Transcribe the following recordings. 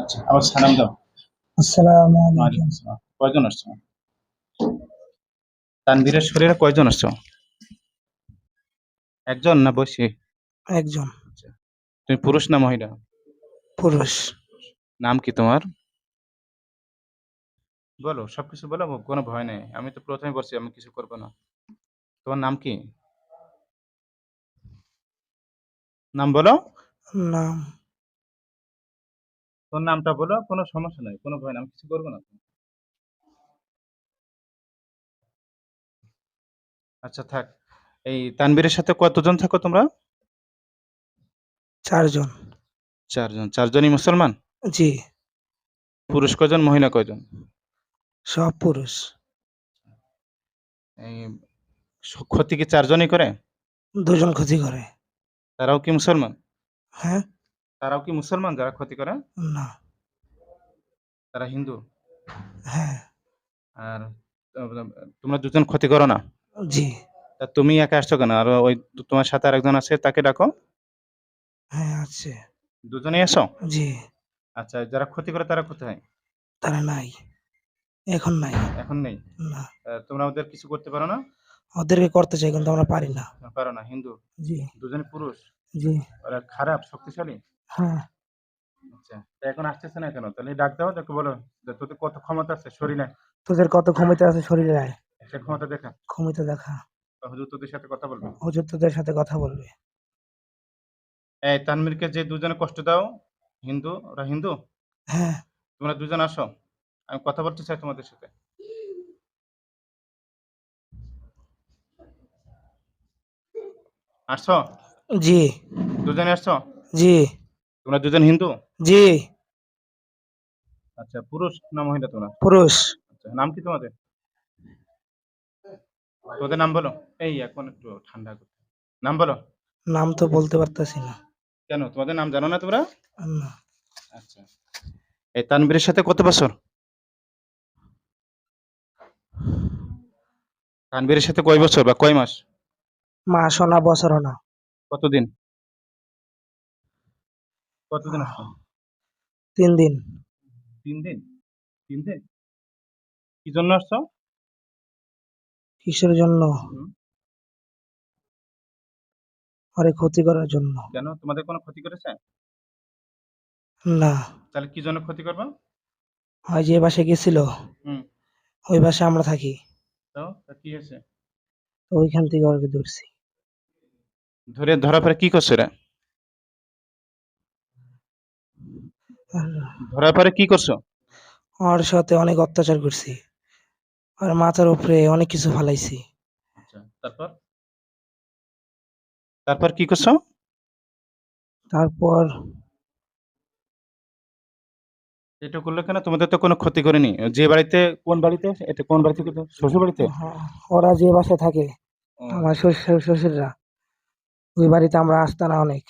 আচ্ছা সালাম দাও। আসসালামু আলাইকুম। কয়জন আসছো? তানভীরের শরীরে কয়জন আসছো? একজন না বসে? একজন। তুমি পুরুষ না মহিলা? পুরুষ। নাম কি তোমার? বলো সবকিছু বলো কোনো ভয় নেই। আমি তো প্রথমে বলছি আমি কিছু করব না। তোমার নাম কি? নাম বলো। নাম। তোর নামটা বলো কোনো সমস্যা নেই কোনো ভয় না আমি কিছু করব না আচ্ছা থাক। এই তানবীরের সাথে কতজন থাকো তোমরা? চারজন। চারজন চারজনই মুসলমান? জি। পুরুষ কয়জন মহিলা কয়জন? সব পুরুষ। এই স- ক্ষতি কি চারজনই করে? দুজন ক্ষতি করে। তারাও কি মুসলমান? হ্যাঁ। তারাও কি মুসলমান যারা ক্ষতি করে? না। তারা হিন্দু? হ্যাঁ। আর তোমরা দুজন ক্ষতি করো না? জি। তা তুমি একা আসছো কেন? আর ওই তোমার সাথে আরেকজন আছে তাকে ডাকো। হ্যাঁ আছে। দুজনেই আসো জি। আচ্ছা যারা ক্ষতি করে তারা কোথায়? তারা নাই। এখন নাই। এখন নেই? না। তোমরা ওদের কিছু করতে পারো না? ওদেরকে করতে চাই কিন্তু আমরা পারি না পারো না হিন্দু? জি। দুজনে পুরুষ? জি। ওরা খারাপ শক্তিশালী? হ্যাঁ। আচ্ছা তা এখন আসতেছে না কেন? তাহলে ডাক দাও তাকে বলো যে তোদের কত ক্ষমতা আছে? শরীরে তোদের কত ক্ষমতা আছে? শরীরে আয় সে ক্ষমতা দেখা। ক্ষমতা দেখা। বা হুজুর তোদের সাথে কথা বলবে? হুজুর তোদের সাথে কথা বলবে। এই তানমিরকে যে দুজনে কষ্ট দাও হিন্দু ওরা হিন্দু? হ্যাঁ। তোমরা দুজন আসো আমি কথা বলতে চাই তোমাদের সাথে। আসছো? জি। দুজনে আসছো? জি। তোমরা দুজন হিন্দু? জি। আচ্ছা পুরুষ না মহিলা তোমরা? পুরুষ। আচ্ছা নাম কি তোমাদের? তোদের নাম বলো। এই এখন একটু ঠান্ডা করতে। নাম বলো। নাম তো বলতে পারতাছি না। কেন? তোমাদের নাম জানো না তোমরা? না। আচ্ছা। এই তানবীরের সাথে কত বছর? তানবীরের সাথে কয় বছর বা কয় মাস? মা সোনা বছর না কতদিন? কতদিন আসছো তিন দিন। তিন দিন? তিন দিন? কি জন্য আসছো? কিসের জন্য? আরে ক্ষতি করার জন্য। কেন? তোমাদের কোনো ক্ষতি করেছে? না। তাহলে কি জন্য ক্ষতি করব? হয় যে বাসে গেছিল। হুম। ওই বাসে আমরা থাকি। তো? তা কি হয়েছে? তো ওইখান থেকে ওকে ধরছি। ধরে ধরা পরে কি করছ রে? আর ধরা পরে কি করছ? ওর সাথে অনেক অত্যাচার করছি। আর মাথার উপরে অনেক কিছু ফালাইছি। আচ্ছা তারপর? তারপর কি করছ? তারপর এটা করলে কেন? তোমাদের তো কোনো ক্ষতি করেনি। যে বাড়িতে কোন বাড়িতে? এটা কোন বাড়িতে? শ্বশুর বাড়িতে ওরা যে বাসায় থাকে আমার শ্বশুর শ্বশুররা ওই বাড়িতে আমরা আসতাম না অনেক।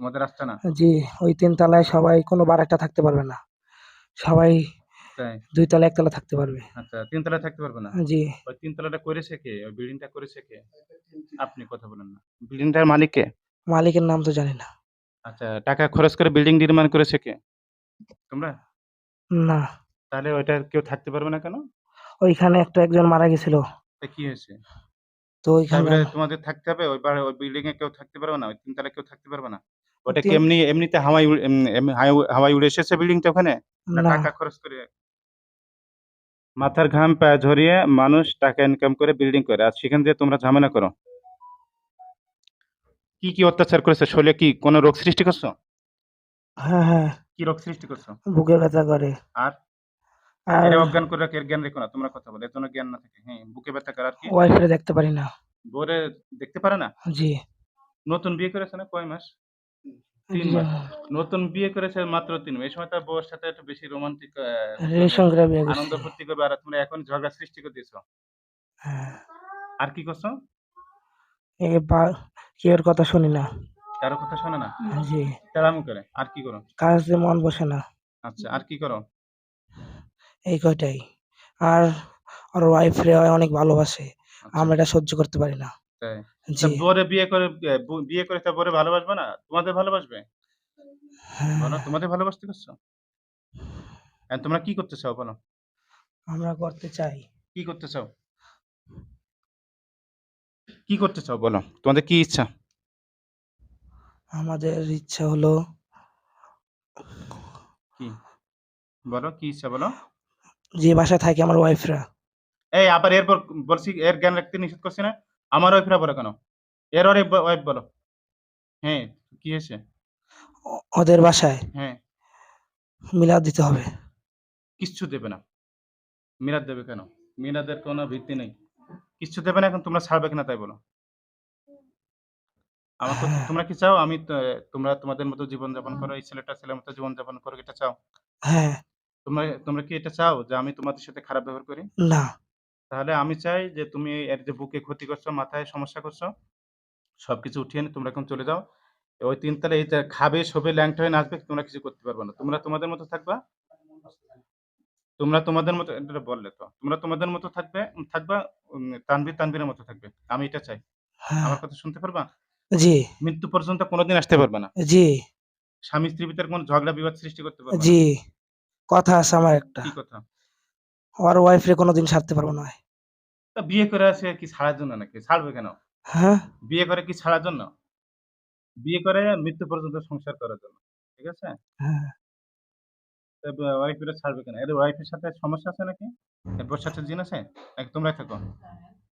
তোমাদের আসছে না? জি ওই তিন তলায় সবাই কোনো বারাকটা থাকতে পারবে না। সবাই তাই? দুই তলা একতলা থাকতে পারবে। আচ্ছা তিনতলায় থাকতে পারবে না? জি। ওই তিনতলাটা করেছে কে? ওই বিল্ডিংটা করেছে কে? আপনি কথা বলেন না। বিল্ডিংটার মালিক কে? মালিকের নাম তো জানি না। আচ্ছা টাকা খরচ করে বিল্ডিং নির্মাণ করেছে কে? তোমরা? না। তাহলে ওইটা কেউ থাকতে পারবে না কেন? ওইখানে একটা একজন মারা গেছিল। তা কি হয়েছে? তো ওইখানে তারপরে তোমাদের থাকতে হবে? ওই ওই বিল্ডিং এ কেউ থাকতে পারবে না? ওই তিনতলায় কেউ থাকতে পারবে না? ওটা কি এমনি এমনিতে হাওয়াই হাওয়াই- উড়ে এসেছে বিল্ডিংটা ওখানে? টাকা খরচ করে? মাথার ঘাম পায়ে ঝরিয়ে মানুষ টাকা ইনকাম করে বিল্ডিং করে। আর সেখান দিয়ে তোমরা ঝামেলা করো। কি কি অত্যাচার করেছে? শরীরে কি কোনো রোগ সৃষ্টি করছ? হ্যাঁ হ্যাঁ। কি রোগ সৃষ্টি করছ? বুকে ব্যথা করে। আর? আর অজ্ঞান করে রাখে জ্ঞান রেখো না তোমরা কথা বলে। এর জন্য জ্ঞান না থাকে। হ্যাঁ বুকে ব্যথা করে আর কি? ওয়াইফে দেখতে পারি না। বোরে দেখতে পারে না? জি। নতুন বিয়ে করেছে না? কয় মাস? তিন মাস নতুন বিয়ে করেছে মাত্র তিন মাস এই সময় তার বউয়ের সাথে একটু বেশি রোমান্টিক আনন্দ ফুর্তি করবে। আর তোমরা এখন ঝগড়া সৃষ্টি করে দিয়েছ। হ্যাঁ। আর কি করছ? কেউর কথা শুনি না। কারও কথা শোনে না? জি। তেড়ামু করে। আর কি করো? কাজে মন বসে না। আচ্ছা আর কি করো? এই কয়টাই। আর ওর ওয়াইফ রে অনেক ভালোবাসে। আচ্ছা, আমরা এটা সহ্য করতে পারি না। তাই। জি। তা বিয়ে করে বিয়ে করে তা ভালোবাসবে না? তোমাদের ভালোবাসবে? হ্যাঁ, বলো তোমাদের ভালোবাসতে করছ? And তোমরা কি করতে চাও বলো? আমরা করতে চাই। কি করতে চাও? কি করতে চাও বলো? তোমাদের কি ইচ্ছা? আমাদের ইচ্ছা হলো কি? বলো কি ইচ্ছা বলো? যে বাসায় থাকে আমার ওয়াইফরা এই আবার এরপর বলছি এর জ্ঞান রাখতে নিষেধ করছি না? আমার ওয়াইফরা বলো কেন? এর ওয়াইফ বলো। হ্যাঁ কি হয়েছে? ওদের বাসায়? হ্যাঁ। মিলাদ দিতে হবে। কিচ্ছু দেবে না। মিরাদ দেবে কেন? মিরাদের কোনো ভিত্তি নেই। কিচ্ছু দেবে না এখন তোমরা ছাড়বে কিনা তাই বলো। আমার তো- হ্যাঁ। তোমরা কি চাও? আমি তোমরা তোমাদের মতো জীবন যাপন করো এই ছেলেটা ছেলের মতো জীবন যাপন করো এটা চাও? হ্যাঁ। তোমরা তোমরা কি এটা চাও যে আমি তোমাদের সাথে খারাপ ব্যবহার করি? না। তাহলে আমি চাই যে তুমি এর যে বুকে ক্ষতি করছ মাথায় সমস্যা করছ সবকিছু উঠিয়ে নিয়ে তোমরা এখন চলে যাও। ওই তিনতলা এই খাবে শোবে ল্যাংটা হয়ে নাচবে তোমরা কিছু করতে পারবে না। তোমরা তোমাদের মতো থাকবা। তোমরা তোমাদের মতো এটা বললে তো তোমরা তোমাদের মতো থাকবে থাকবা উম, তানভীর তানভীরের মতো থাকবে। আমি এটা চাই। হ্যাঁ। আমার কথা শুনতে পারবা? জি। মৃত্যু পর্যন্ত কোনোদিন আসতে পারবে না। জি। স্বামী স্ত্রীর ভিতরে কোনো ঝগড়া বিবাদ সৃষ্টি করতে পারবে না। জি। কথা আছে আমার একটা। কি কথা? ওর ওয়াইফরে কোনোদিন ছাড়তে পারব না। তা বিয়ে করে আসে কি ছাড়ার জন্য নাকি? ছাড়বে কেন? হ্যাঁ। বিয়ে করে কি ছাড়ার জন্য? বিয়ে করে মৃত্যু পর্যন্ত সংসার করার জন্য ঠিক আছে? হ্যাঁ। ওয়াইফের ছাড়বে কেন? এর ওয়াইফের সাথে সমস্যা আছে নাকি? এরপর সাথে জিন আছে? নাকি তোমরাই থাকো।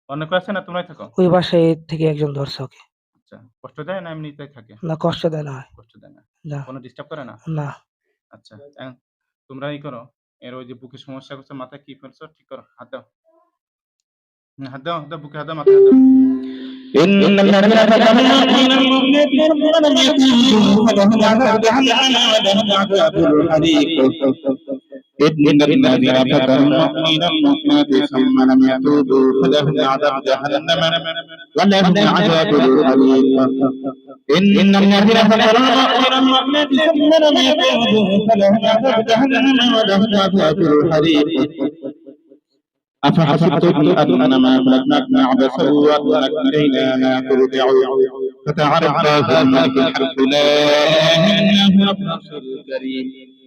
অন্য কেউ আছে না তোমরাই থাকো? ওই বাসায় থেকে একজন ধরছে ওকে। আচ্ছা কষ্ট দেয় না এমনিতেই থাকে? না কষ্ট দেয় না। কষ্ট দেয় না? কোনো ডিস্টার্ব করে না? না। আচ্ছা এখন তোমরা ই করো। এর ওই যে বুকে সমস্যা করছে মাথায় কি ফেলছো ঠিক করো হাত দাও হাত দাও হাত দাও বুকে হাত দাও মাথায় হাত দাও الذين كفروا من إن الذين فتنوا المؤمنين المؤمنات ثم لم يتوبوا فلهم عذاب جهنم. ولهم عذاب إن الذين فتنوا المؤمنين المؤمنات ثم لم يتوبوا فلهم عذاب جهنم ولهم عذاب الحريق أفحسبتم أنما خلقناكم عبثا وأنكم إلينا لا ترجعون. فتعالى الله الملك الحق. لا إله إلا هو الكريم.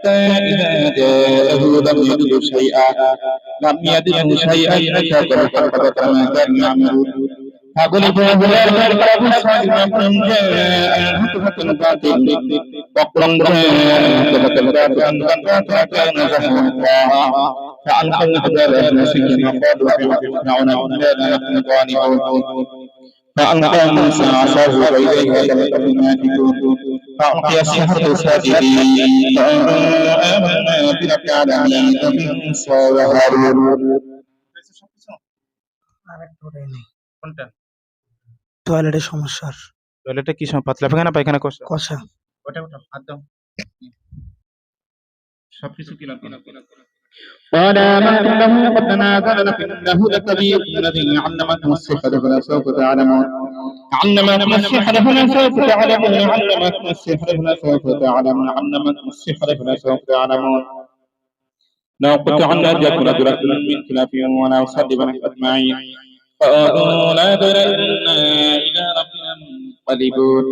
ماء حتى إذا جاءه لم يجد شيئا لم يجده شيئا أتى بالحقبة ما كان يعملون فغلبوا هنالك القوم الصالحون من جاء الحكمة الباطل وقل جاء الحكمة الباطل كان زهوقا فألقوا حجر المشركين وقالوا بما تصنعون إلا نحن ظالمون فألقى موسى عصاه وإليه تلقف ما تكون فألقي السحر ساجدين قالوا آمنا برب العالمين وبموسى وهارون হয়েছে সবকিছু আরেকটা ওটাই নেই কোনটা টয়লেটের সমস্যার টয়লেটে কি সময় পাতলা পায়খানা পায়খানা করছো কষা ওটা ওটা হাত দাও সবকিছু কিনা কিনা কিনা قال آمنت له قد تنازل لكم إنه لكبير الذي علمكم السحر فلا سوف تعلمون علمكم السحر فلا سوف تعلمون علمكم السحر فلا سوف تعلمون علمكم السحر فلا سوف تعلمون لو قطعن أيديكم لأرجلكم من خلاف ولا أصلبنكم أجمعين. قالوا لا ضير إنا إلى ربنا منقلبون.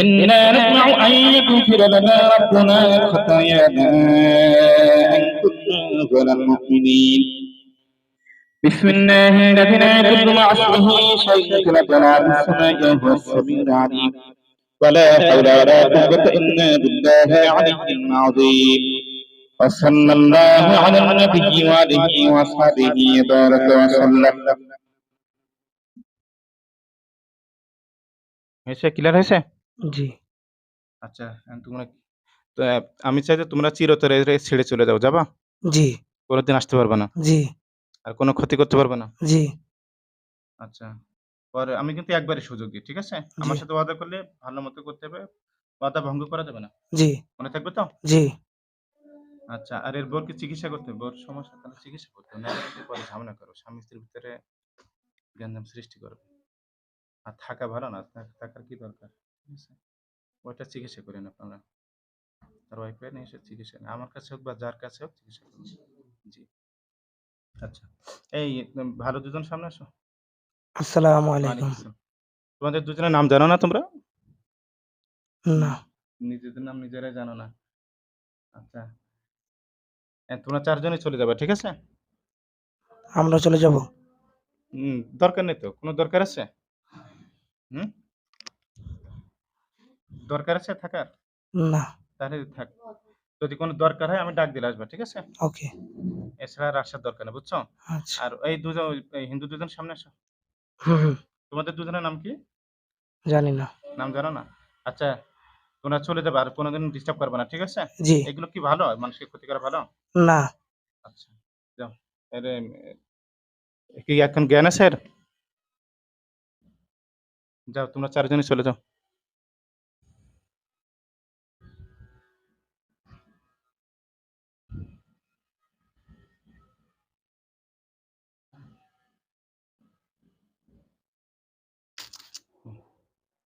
إنا نطمع أن يغفر لنا ربنا خطايانا أن كنا أول المؤمنين بسم الله الذي لا يضر مع اسمه شيء في الأرض السماء وهو السميع العليم ولا حول ولا قوة إلا بالله العلي العظيم وصلى الله على النبي وآله وأصحابه بارك وسلم হয়েছে ক্লিয়ার হয়েছে জি আচ্ছা এখন তোমরা তো আহ, আমি চাই যে তোমরা চিরতরে এরে ছেড়ে চলে যাও যাবা জি কোনোদিন আসতে পারবে না জি আর কোনো ক্ষতি করতে পারবে না? জি। আচ্ছা। পরে আমি কিন্তু একবারই সুযোগ দিই ঠিক আছে? আমার সাথে ওয়াদা করলে ভালো মতো করতে হবে ওয়াদা ভঙ্গ করা যাবে না? জি। মনে থাকবে তো? জি। আচ্ছা আর এর বোর কি চিকিৎসা করতে হবে বোর সমস্যা তাহলে চিকিৎসা করতে হবে কিন্তু পরে ঝামেলা করো স্বামী স্ত্রীর ভিতরে গ্যাঞ্জাম সৃষ্টি করবে। আর থাকা ভালো না থাকার কি দরকার? ঠিক আছে? ওইটা চিকিৎসা করেন আপনারা। তার ওয়াইফে নিয়ে এসে চিকিৎসা। আমার কাছে হোক বা যার কাছে হোক চিকিৎসা করুন। জি। আচ্ছা। এই উম, ভালো দুজন সামনে আসো। আসসালামু ওয়ালাইকুম আলাইকুম আসসালাম। তোমাদের দুজনের নাম জানো না তোমরা? না। নিজেদের নাম নিজেরাই জানো না। আচ্ছা। তোমরা চারজনই চলে যাবে ঠিক আছে? আমরা চলে যাব। হুম, দরকার নেই তো। কোনো দরকার আছে? হুম? দরকার আছে থাকার? না। তাহলে থাক। যদি কোনো দরকার হয় আমি ডাক দিলে আসবে ঠিক আছে? ওকে। এছাড়া আর আসার দরকার নেই বুঝছ? আচ্ছা। আর এই দুজন এই হিন্দু দুজন সামনে আসো। তোমাদের দুজনের নাম কি? জানি না। নাম জানো না? আচ্ছা তোমরা চলে যাবে আর কোনোদিন ডিস্টার্ব করবে না ঠিক আছে? জি। এগুলো কি ভালো? মানুষকে ক্ষতি করা ভালো? না। আচ্ছা যাও। আরে কি এখন জ্ঞান আছে যাও তোমরা চারজনই চলে যাও।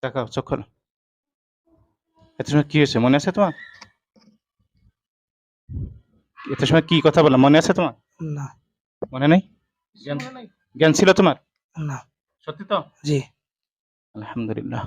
দেখাও চোখ খোলো। এত সময় কি হয়েছে? মনে আছে তোমার? এত সময় কি কথা বললাম? মনে আছে তোমার? না। মনে নেই? জ্ঞান জ্ঞান ছিল তোমার? না। সত্যি তো? জি। আলহামদুলিল্লাহ।